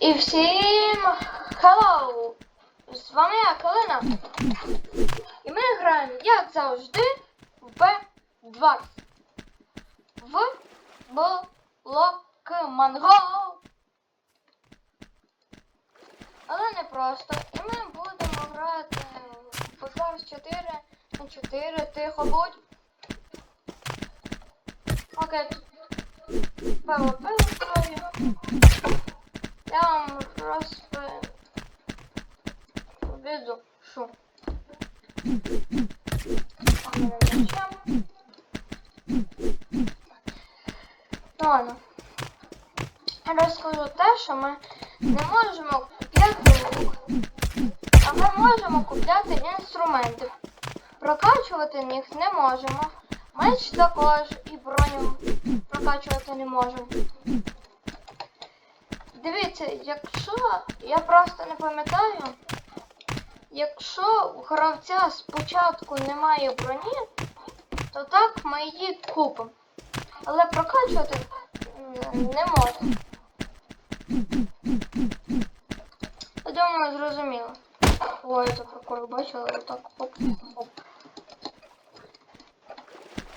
І всім hello! З вами я, Калина. І ми граємо, як завжди, в Б2. В блок Манго. Але не просто. І ми будемо грати в Force 4 на 4. Тихо будь. Окей, тут ПВП. Я вам розповеду, що. Ну ладно. Я розкажу те, що ми не можемо купляти лук, а ми можемо купляти інструменти. Прокачувати їх не можемо. Меч також і броню прокачувати не можемо. Дивіться, якщо я просто не пам'ятаю, якщо у гравця спочатку немає броні, то так ми її купимо. Але прокачувати не можна. Я думаю, зрозуміло. Ой, це прикольно бачили, отак хоп, хоп.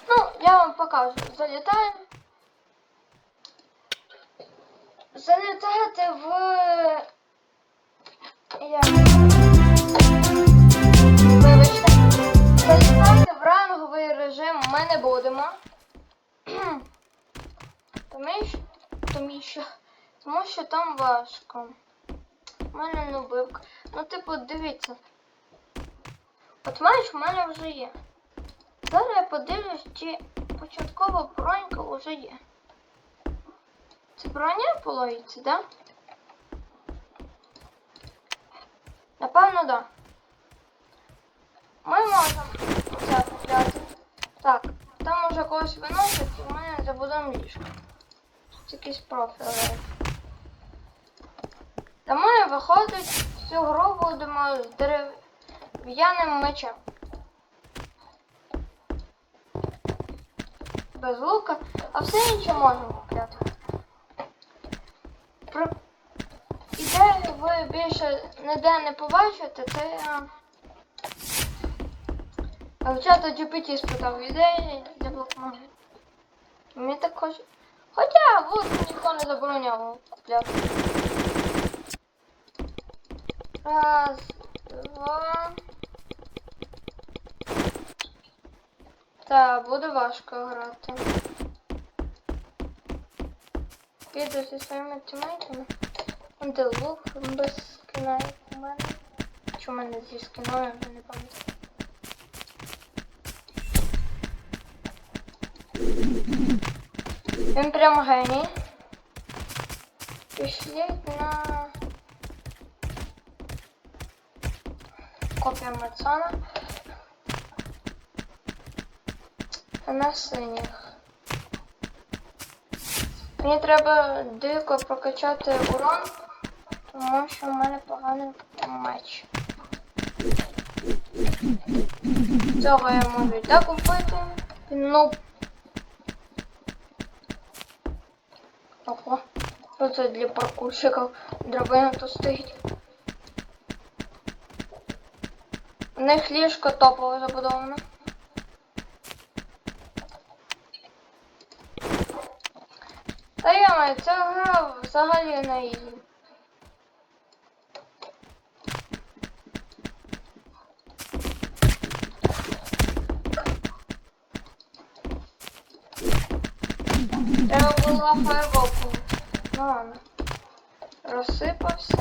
Ну, я вам покажу. Залітаємо. Залітаєте в. Вибачте. Залітайте в ранговий режим ми не будемо. Тому що, тому що, тому що там важко. У мене нубивка. Ну, типу, дивіться. От маєш, в мене вже є. Зараз я подивлюсь, чи початкова бронька вже є. Це броня по логіці, да? Напевно, да. Ми можемо це купляти. Так, там уже когось виносять, і мене забудемо ліжко. Це якийсь профіль. Тому я виходить, цю гру будемо з дерев'яним мечем. Без лука, а все інше можемо купляти. Про... Ідею ви більше ніде не побачите, це я. А в чата GPT спитав ідеї для блокмаги. Мені так хоче. Хоча вот ніхто не забороняв купляти. Раз, два. Та буде важко грати. Піду зі своїми тімейтами. Де лук без скина у мене. Чи у мене зі скиною, я не пам'ятаю. Він прям геній. Пішли на копія Мацана. На синіх. Мені треба дико прокачати урон, тому що в мене поганий меч. Цього я можу і так вбити. Ну. Ого. Оце для паркурщиків драбина тут стоїть. У них ліжко топово забудовано. Та я маю, ця гра взагалі на ізі. Було фаерболку. Ну ладно. Розсипався.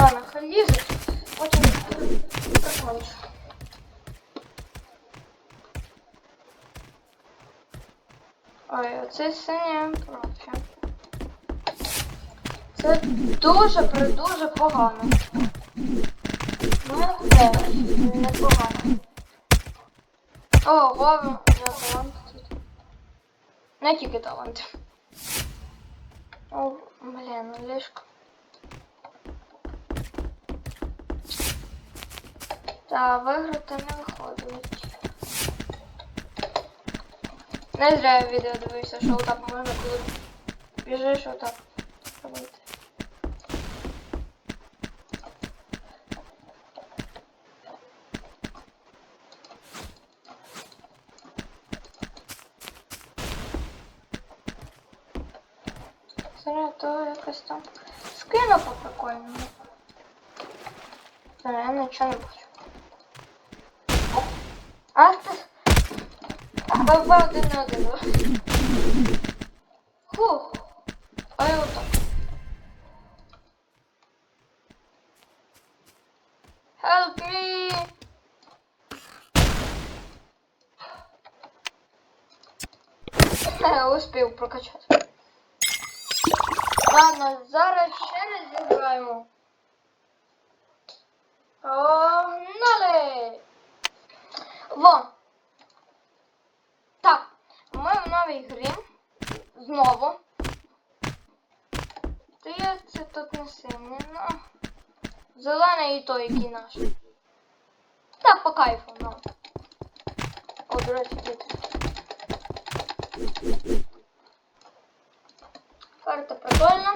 Ладно, хай лізуть. Потім закончу. Ой, оце синє профі. Це дуже дуже погано. Ну, теж непогано. О, говно, я талант тут. Не тільки талант. О, блін, ліжко. Та виграти не виходить. Не зря я відео дивився, що отак можна коли біжиш отак робити. По прикольному. Зараз я нічого не бачу. Ах ти. Баба один на один. Фух. А я отак. Help me! Я успів прокачати. Ладно, зараз ще не зіграємо. Погнали! Во! Так, ми в новій грі. Знову. Я це тут не сильний, ну. Зелений і той, який наш. Так, по кайфу, ну. О, до речі, діти. Карта прикольна.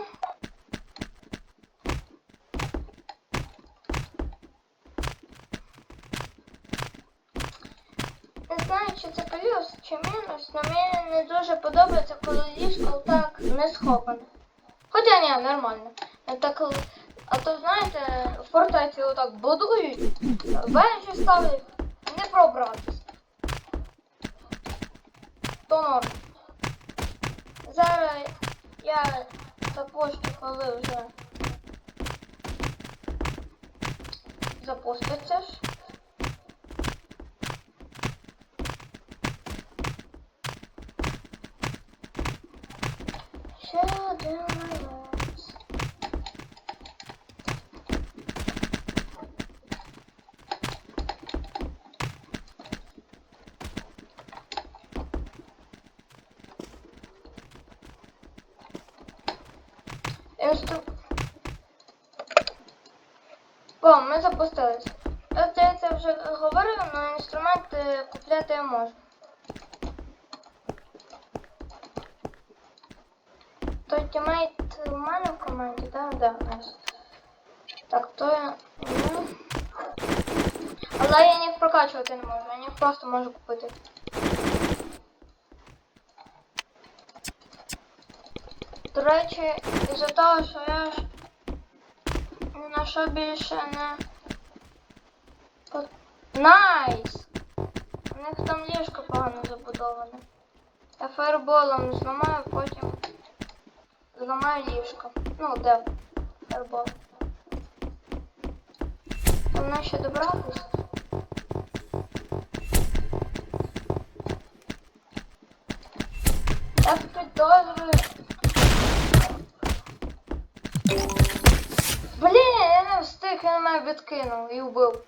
Не знаю, чи це плюс, чи мінус, але мені не дуже подобається, коли ліжко так не сховане. Хоча ні, нормально. Так, а то знаєте, в фортеці отак будують, вежі ставлять, не пробратись. То норм. Я запущу, коли вже запуститься ж. Ще один момент. Інстру... Ми. Я здається, вже говорив, але інструменти купляти я можу. Той тімейт у мене в команді, так? Да, нас. Так, то я. ну. Але я їх прокачувати не можу, я їх просто можу купити. До речі, із-за того, що я ж на що більше не. Найс! У них там ліжко погано забудоване. Я фаерболом зламаю, потім зламаю ліжко. Ну, де фаербол. Там нам ще добратися. Я підозрюю. Блін, я не встиг, він мене відкинув і вбив.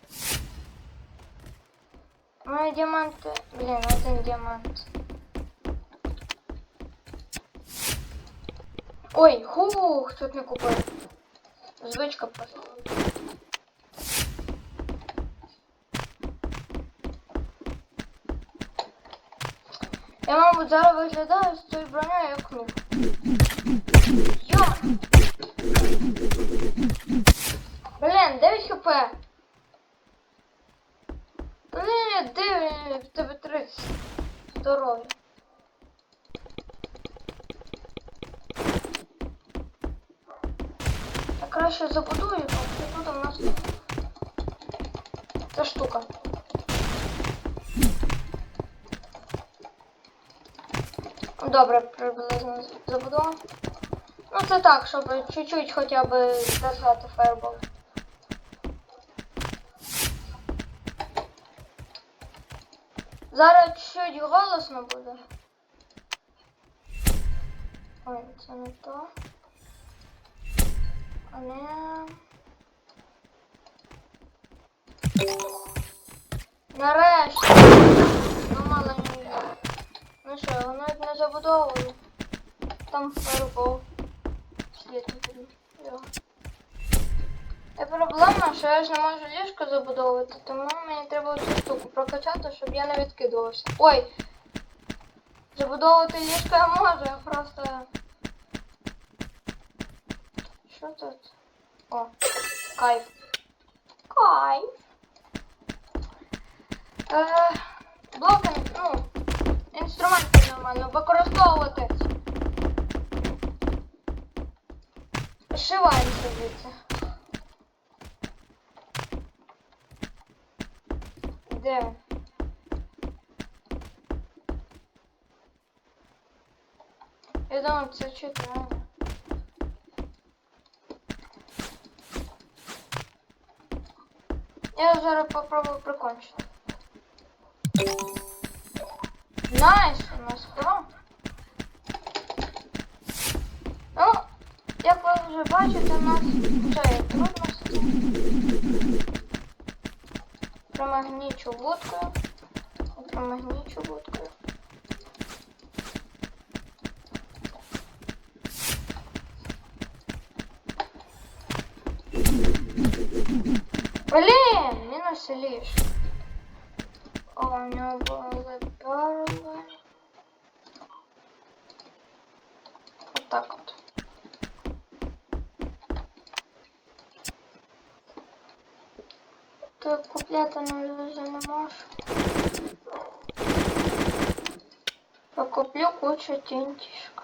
Мої діаманти. Блін, один діамант. Ой, хух, тут не купив. Звичка просто. Я, мабуть, зараз виглядаю з цією бронею як книг. Йо! Блін, 9 хп. 9, в тебе 30. Здоров'я. Я краще забудую, а тут у нас ця штука. Добре, приблизно забудував. Ну це так, щоб чуть-чуть хоча б держати фаербол. Зараз чуть голосно буде. Ой, це не то. А не... Нарешті. Ну мало не Ну що, його навіть не забудовую. Там фаербол. Слід не Та проблема, що я ж не можу ліжко забудовувати, тому мені треба цю штуку прокачати, щоб я не відкидувався. Ой! Забудовувати ліжко я можу, я просто. Що тут? О, кайф. Кайф. Е, блоки, ну, інструменти нормально використовувати. Шиваємося звідси. Де? Я думаю, це читаю. Я зараз попробую прикончити. Найс, у нас хром. Ну, як ви вже бачите, у нас це є трудності. Примагнічу будкою. Примагнічу будкою. Блін, мінус ліж. О, у нього були перли. Отак То купляти на вже не можу. Покуплю кучу тінтішок.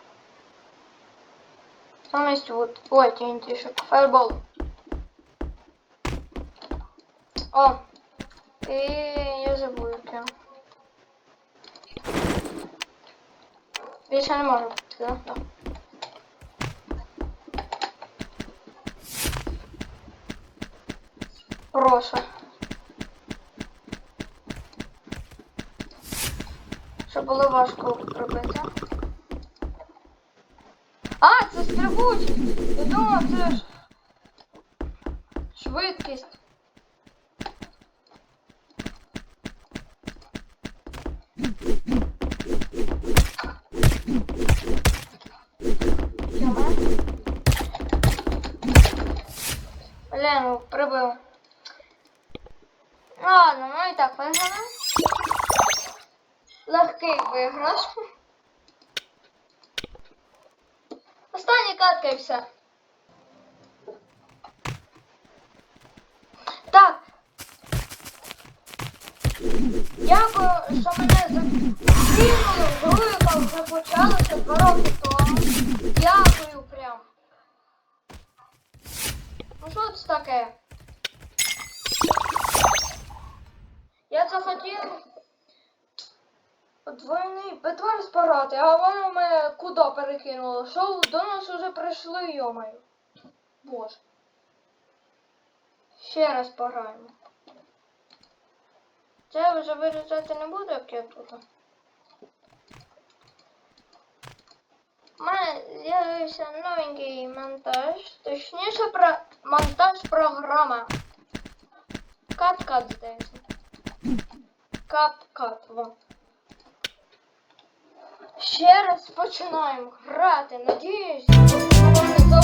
Замість вот. Ой, тінтішок. Фаербол. О! І я забув яке. Більше не можу купити, да? Да. Прошу. Було важко робити. А, це стрибучість! Я думав, це ж швидкість. Блін, ну, прибив. Ну ладно, ну і так виграли. Легкий виграш. Остання катка і все. Так. Дякую, що мене закинули в гру, яка вже почалася два роки тому. Дякую прям. Ну що це таке? Я це хотів двойний бетвар спорати, а воно мене куди перекинуло? Що до нас уже прийшли, йомаю. Боже. Ще раз пограємо. Це я вже вирізати не буду, як я тут. У мене з'явився новенький монтаж, точніше про монтаж програма. Кат-кат, здається. Кап-кат, во. Ще раз починаємо грати. Надіюсь, воно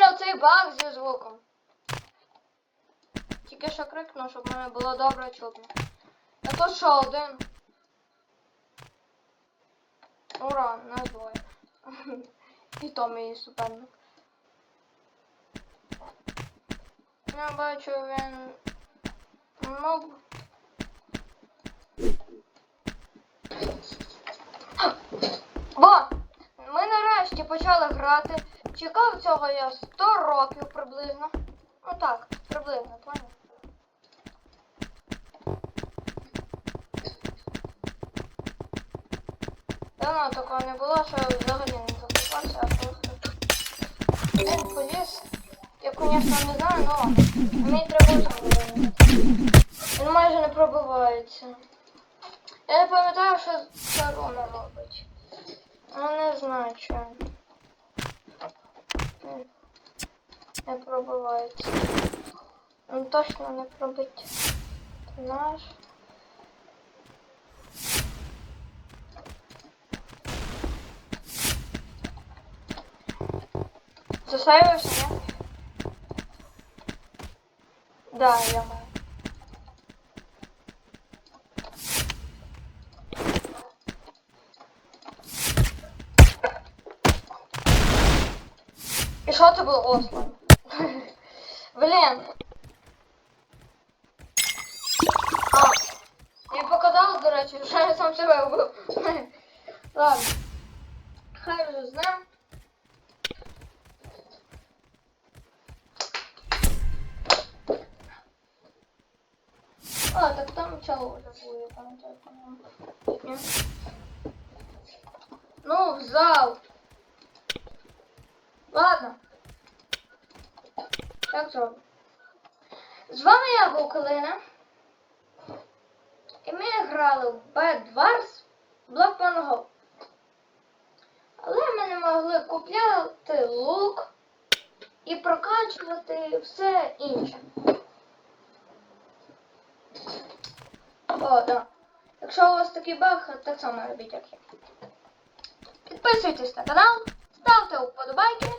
не оцей баг зі звуком. Тільки що крикну, щоб мене було добре чутно. А то що один? Ура, на двоє. І то мій суперник. Я бачу він. Ну. Во! Ми нарешті почали грати. Чекав цього я 100 років приблизно. Ну так, приблизно, поняв? Давно такого не було, що я взагалі не закупався, а просто він поліз. Я, звісно, не знаю, але мені треба. Він майже не пробивається. Я пам'ятаю, що це руна робить. Ну не знаю. М, Не пробивається. Ну точно не пробить. Наш. Засейвився, не? Да, я маю. Що це було Осло? Блін. А, я показав, до речі, що я сам себе вбив. Ладно. Хай вже з ним. А, так там чого вже було, я пам'ятаю, по-моєму. Ні. Ну, в зал. Ладно. Так зробимо. З вами я був І ми грали в Bad Wars Black One Go. Але ми не могли купляти лук і прокачувати все інше. О, да. Якщо у вас такий баг, так само робіть, як я. Підписуйтесь на канал, ставте вподобайки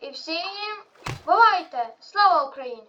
і всім бувайте! Слава Україні!